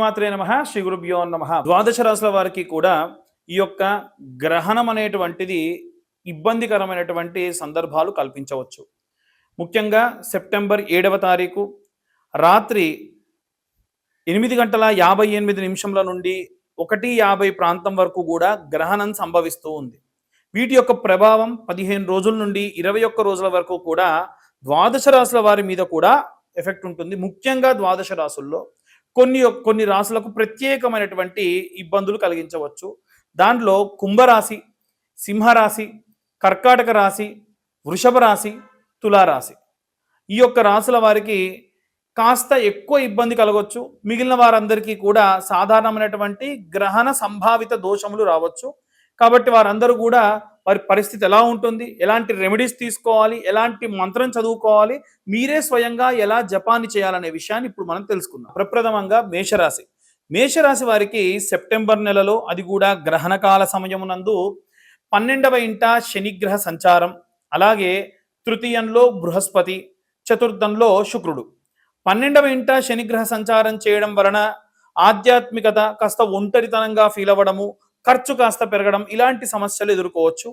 శ్రీమాత్రే నమ శ్రీ గురుభ్యో నమ. ద్వాదశ రాశుల వారికి కూడా ఈ యొక్క గ్రహణం అనేటువంటిది ఇబ్బందికరమైనటువంటి సందర్భాలు కల్పించవచ్చు. ముఖ్యంగా సెప్టెంబర్ ఏడవ తారీఖు రాత్రి ఎనిమిది గంటల యాభై ఎనిమిది నిమిషంల నుండి ఒకటి యాభై ప్రాంతం వరకు కూడా గ్రహణం సంభవిస్తూ ఉంది. వీటి యొక్క ప్రభావం పదిహేను రోజుల నుండి ఇరవై ఒక్క రోజుల వరకు కూడా ద్వాదశ రాశుల వారి మీద కూడా ఎఫెక్ట్ ఉంటుంది. ముఖ్యంగా ద్వాదశ రాశుల్లో కొన్ని కొన్ని రాశులకు ప్రత్యేకమైనటువంటి ఇబ్బందులు కలిగించవచ్చు. దాంట్లో కుంభరాశి సింహరాశి కర్కాటక రాశి వృషభ రాశి తులారాశి. ఈ యొక్క రాశుల వారికి కాస్త ఎక్కువ ఇబ్బంది కలగవచ్చు మిగిలిన వారందరికీ కూడా సాధారణమైనటువంటి గ్రహణ సంభావిత దోషములు రావచ్చు. కాబట్టి వారందరూ కూడా వారి పరిస్థితి ఎలా ఉంటుంది? ఎలాంటి రెమెడీస్ తీసుకోవాలి? ఎలాంటి మంత్రం చదువుకోవాలి? మీరే స్వయంగా ఎలా జపాన్ని చేయాలనే విషయాన్ని ఇప్పుడు మనం తెలుసుకుందాం. ప్రప్రథమంగా మేషరాశి. మేషరాశి వారికి సెప్టెంబర్ నెలలో అది కూడా గ్రహణకాల సమయమునందు పన్నెండవ ఇంట శనిగ్రహ సంచారం అలాగే తృతీయంలో బృహస్పతి చతుర్థంలో శుక్రుడు. పన్నెండవ ఇంట శనిగ్రహ సంచారం చేయడం వలన ఆధ్యాత్మికత కాస్త ఒంటరితనంగా ఫీల్ అవ్వడము ఖర్చు కాస్త పెరగడం ఇలాంటి సమస్యలు ఎదుర్కోవచ్చు.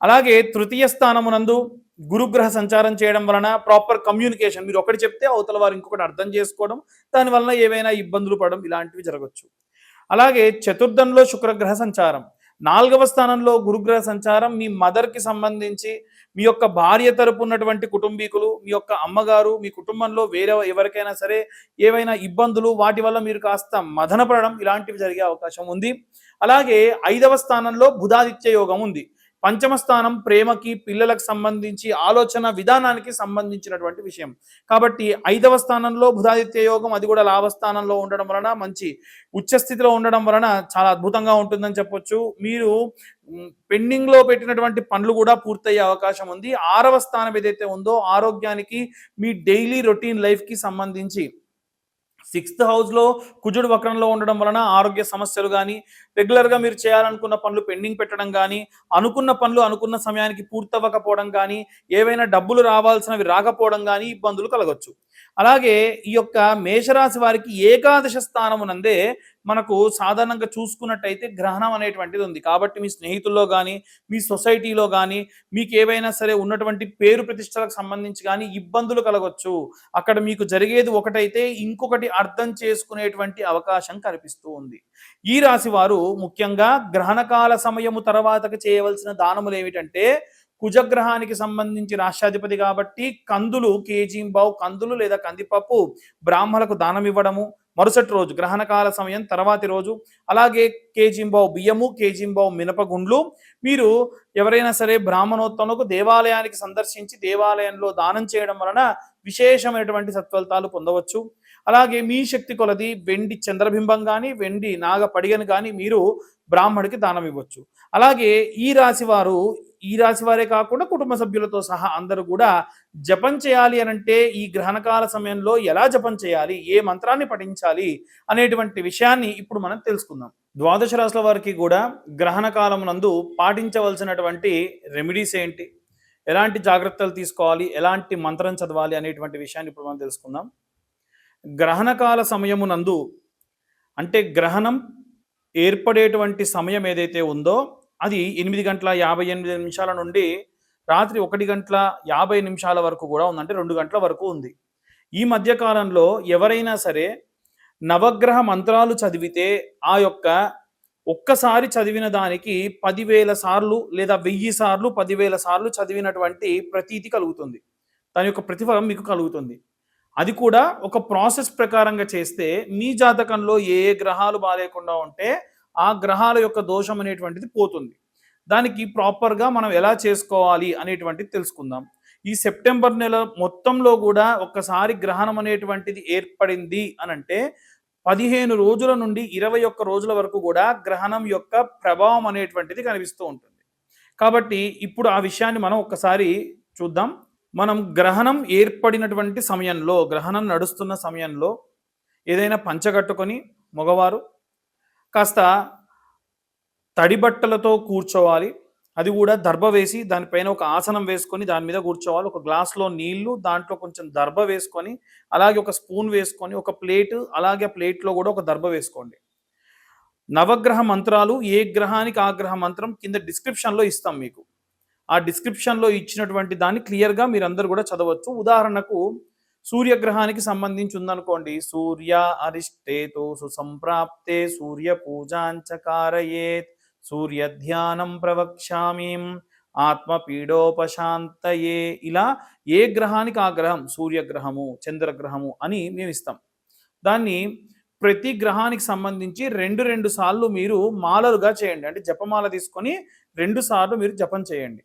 అలాగే తృతీయ స్థానమునందు గురుగ్రహ సంచారం చేయడం వలన ప్రాపర్ కమ్యూనికేషన్ మీరు ఒకటి చెప్తే అవతల వారు ఇంకొకటి అర్థం చేసుకోవడం దాని వలన ఏవైనా ఇబ్బందులు పడడం ఇలాంటివి జరగవచ్చు అలాగే చతుర్థంలో శుక్రగ్రహ సంచారం. నాలుగవ స్థానంలో గురుగ్రహ సంచారం మీ మదర్కి సంబంధించి మీ యొక్క భార్య తరపు ఉన్నటువంటి కుటుంబీకులు మీ యొక్క అమ్మగారు మీ కుటుంబంలో వేరే ఎవరికైనా సరే ఏవైనా ఇబ్బందులు వాటి వల్ల మీరు కాస్త మదనపడడం ఇలాంటివి జరిగే అవకాశం ఉంది. అలాగే ఐదవ స్థానంలో బుధాదిత్య యోగం ఉంది. పంచమ స్థానం ప్రేమకి పిల్లలకు సంబంధించి ఆలోచన విధానానికి సంబంధించినటువంటి విషయం. కాబట్టి ఐదవ స్థానంలో బుధాదిత్య యోగం అది కూడా లాభస్థానంలో ఉండడం వలన మంచి ఉచ్చస్థితిలో ఉండడం వలన చాలా అద్భుతంగా ఉంటుందని చెప్పొచ్చు. మీరు పెండింగ్లో పెట్టినటువంటి పనులు కూడా పూర్తయ్యే అవకాశం ఉంది. ఆరవ స్థానం ఏదైతే ఉందో ఆరోగ్యానికి మీ డైలీ రొటీన్ లైఫ్కి సంబంధించి సిక్స్త్ హౌస్లో కుజుడు వక్రంలో ఉండడం వలన ఆరోగ్య సమస్యలు కానీ రెగ్యులర్గా మీరు చేయాలనుకున్న పనులు పెండింగ్ పెట్టడం కానీ అనుకున్న పనులు అనుకున్న సమయానికి పూర్తవ్వకపోవడం కానీ ఏవైనా డబ్బులు రావాల్సినవి రాకపోవడం కానీ ఇబ్బందులు కలగచ్చు. అలాగే ఈ యొక్క మేషరాశి వారికి ఏకాదశ స్థానమునందే మనకు సాధారణంగా చూసుకున్నట్టయితే గ్రహణం అనేటువంటిది ఉంది. కాబట్టి మీ స్నేహితుల్లో కానీ మీ సొసైటీలో కానీ మీకు ఏవైనా సరే ఉన్నటువంటి పేరు ప్రతిష్టలకు సంబంధించి కానీ ఇబ్బందులు కలగవచ్చు అక్కడ మీకు జరిగేది ఒకటైతే ఇంకొకటి అర్థం చేసుకునేటువంటి అవకాశం కనిపిస్తూ ఉంది. ఈ రాశి వారు ముఖ్యంగా గ్రహణకాల సమయము తర్వాతకు చేయవలసిన దానములు ఏమిటంటే కుజగ్రహానికి సంబంధించి రాష్ట్రాధిపతి కాబట్టి కందులు కేజీంబావు కందులు లేదా కందిపప్పు బ్రాహ్మణులకు దానం ఇవ్వడము. మరుసటి రోజు గ్రహణకాల సమయం తర్వాతి రోజు. అలాగే కేజీంబావు బియ్యము కేజీంబావు మినపగుండ్లు. మీరు ఎవరైనా సరే బ్రాహ్మణోత్తములకు దేవాలయానికి సందర్శించి దేవాలయంలో దానం చేయడం వలన విశేషమైనటువంటి సత్ఫలితాలు పొందవచ్చు. అలాగే మీ శక్తి కొలది వెండి చంద్రబింబం కానీ వెండి నాగ పడిగను కానీ మీరు బ్రాహ్మడికి దానం ఇవ్వచ్చు. అలాగే ఈ రాశి వారు ఈ రాశి వారే కాకుండా కుటుంబ సభ్యులతో సహా అందరూ కూడా జపం చేయాలి అనంటే ఈ గ్రహణకాల సమయంలో ఎలా జపం చేయాలి ఏ మంత్రాన్ని పఠించాలి అనేటువంటి విషయాన్ని ఇప్పుడు మనం తెలుసుకుందాం. ద్వాదశ రాశుల వారికి కూడా గ్రహణ కాలమునందు పాటించవలసినటువంటి రెమెడీస్ ఏంటి? ఎలాంటి జాగ్రత్తలు తీసుకోవాలి? ఎలాంటి మంత్రం చదవాలి అనేటువంటి విషయాన్ని ఇప్పుడు మనం తెలుసుకుందాం. గ్రహణకాల సమయమునందు అంటే గ్రహణం ఏర్పడేటువంటి సమయం ఏదైతే ఉందో అది ఎనిమిది గంటల యాభై ఎనిమిది నిమిషాల నుండి రాత్రి ఒకటి గంటల యాభై నిమిషాల వరకు కూడా ఉందంటే రెండు గంటల వరకు ఉంది. ఈ మధ్యకాలంలో ఎవరైనా సరే నవగ్రహ మంత్రాలు చదివితే ఆ యొక్క ఒక్కసారి చదివిన దానికి పదివేల సార్లు లేదా వెయ్యి సార్లు పదివేల సార్లు చదివినటువంటి ప్రతీతి కలుగుతుంది. దాని యొక్క ప్రతిఫలం మీకు కలుగుతుంది. అది కూడా ఒక ప్రాసెస్ ప్రకారంగా చేస్తే మీ జాతకంలో ఏ ఏ గ్రహాలు బాగాలేకుండా ఉంటే ఆ గ్రహాల యొక్క దోషం అనేటువంటిది పోతుంది. దానికి ప్రాపర్గా మనం ఎలా చేసుకోవాలి అనేటువంటిది తెలుసుకుందాం. ఈ సెప్టెంబర్ నెల మొత్తంలో కూడా ఒక్కసారి గ్రహణం అనేటువంటిది ఏర్పడింది అని అంటే పదిహేను రోజుల నుండి ఇరవై ఒక్క రోజుల వరకు కూడా గ్రహణం యొక్క ప్రభావం అనేటువంటిది కనిపిస్తూ ఉంటుంది. కాబట్టి ఇప్పుడు ఆ విషయాన్ని మనం ఒక్కసారి చూద్దాం. మనం గ్రహణం ఏర్పడినటువంటి సమయంలో గ్రహణం నడుస్తున్న సమయంలో ఏదైనా పంచగట్టుకొని మగవారు కాస్త తడి బట్టలతో కూర్చోవాలి. అది కూడా దర్భ వేసి దానిపైన ఒక ఆసనం వేసుకొని దాని మీద కూర్చోవాలి. ఒక గ్లాస్లో నీళ్ళు దాంట్లో కొంచెం దర్భ వేసుకొని అలాగే ఒక స్పూన్ వేసుకొని ఒక ప్లేట్ అలాగే ప్లేట్లో కూడా ఒక దర్భ వేసుకోండి. నవగ్రహ మంత్రాలు ఏ గ్రహానికి ఆ గ్రహ మంత్రం కింద డిస్క్రిప్షన్లో ఇస్తాం మీకు. ఆ డిస్క్రిప్షన్లో ఇచ్చినటువంటి దాన్ని క్లియర్గా మీరందరూ కూడా చదవచ్చు. ఉదాహరణకు సూర్యగ్రహానికి సంబంధించి ఉందనుకోండి. సూర్య అరిష్టేతో సుసంప్రాప్తే సూర్య పూజాంచకారయేత్ సూర్య ధ్యానం ప్రవక్ష్యామీం ఆత్మపీడోపశాంతయే. ఇలా ఏ గ్రహానికి ఆ గ్రహం? సూర్యగ్రహము చంద్రగ్రహము అని మేము ఇస్తాం. దాన్ని ప్రతి గ్రహానికి సంబంధించి రెండు రెండు సార్లు మీరు మాలలుగా చేయండి. అంటే జపమాల తీసుకొని రెండు సార్లు మీరు జపం చేయండి.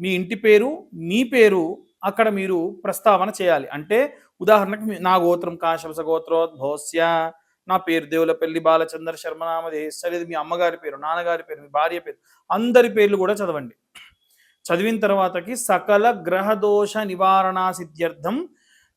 మీ ఇంటి పేరు మీ పేరు అక్కడ మీరు ప్రస్తావన చేయాలి. అంటే ఉదాహరణకు మీ- నా గోత్రం కాశవస గోత్రోద్భోస్య నా పేరు దేవులపల్లి బాలచంద్ర శర్మ నామదేశ లేదు మీ అమ్మగారి పేరు నాన్నగారి పేరు మీ భార్య పేరు అందరి పేర్లు కూడా చదవండి. చదివిన తర్వాతకి సకల గ్రహదోష నివారణ సిద్ధ్యర్థం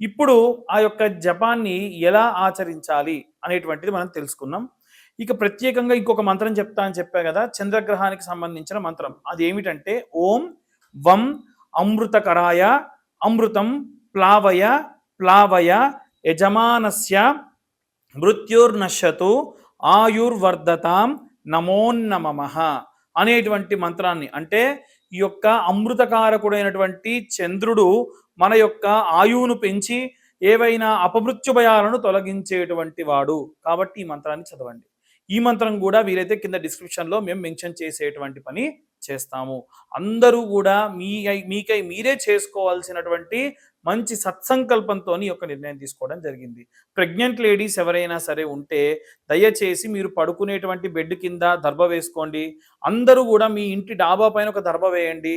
ఇప్పుడు ఆ యొక్క జపాన్ని ఎలా ఆచరించాలి అనేటువంటిది మనం తెలుసుకున్నాం ఇక ప్రత్యేకంగా ఇంకొక మంత్రం చెప్తా అని చెప్పా కదా చంద్రగ్రహానికి సంబంధించిన మంత్రం. అది ఏమిటంటే ఓం వం అమృతకరాయ అమృతం ప్లావయ ప్లావయ యజమానస్య మృత్యుర్నశ్యతు ఆయుర్వర్ధతాం నమోన్నమ అనేటువంటి మంత్రాన్ని. అంటే ఈ యొక్క అమృతకారకుడైనటువంటి చంద్రుడు మన యొక్క ఆయువును పెంచి ఏవైనా అపమృత్యు భయాలను తొలగించేటువంటి వాడు. కాబట్టి ఈ మంత్రాన్ని చదవండి. ఈ మంత్రం కూడా వీలైతే కింద డిస్క్రిప్షన్లో మేము మెన్షన్ చేసేటువంటి పని చేస్తాము. అందరూ కూడా మీ మీకై మీరే చేసుకోవాల్సినటువంటి మంచి సత్సంకల్పంతో ఈ యొక్క నిర్ణయం తీసుకోవడం జరిగింది. ప్రెగ్నెంట్ లేడీస్ ఎవరైనా సరే ఉంటే దయచేసి మీరు పడుకునేటువంటి బెడ్ కింద దర్భ వేసుకోండి. అందరూ కూడా మీ ఇంటి డాబా పైన ఒక దర్భ వేయండి.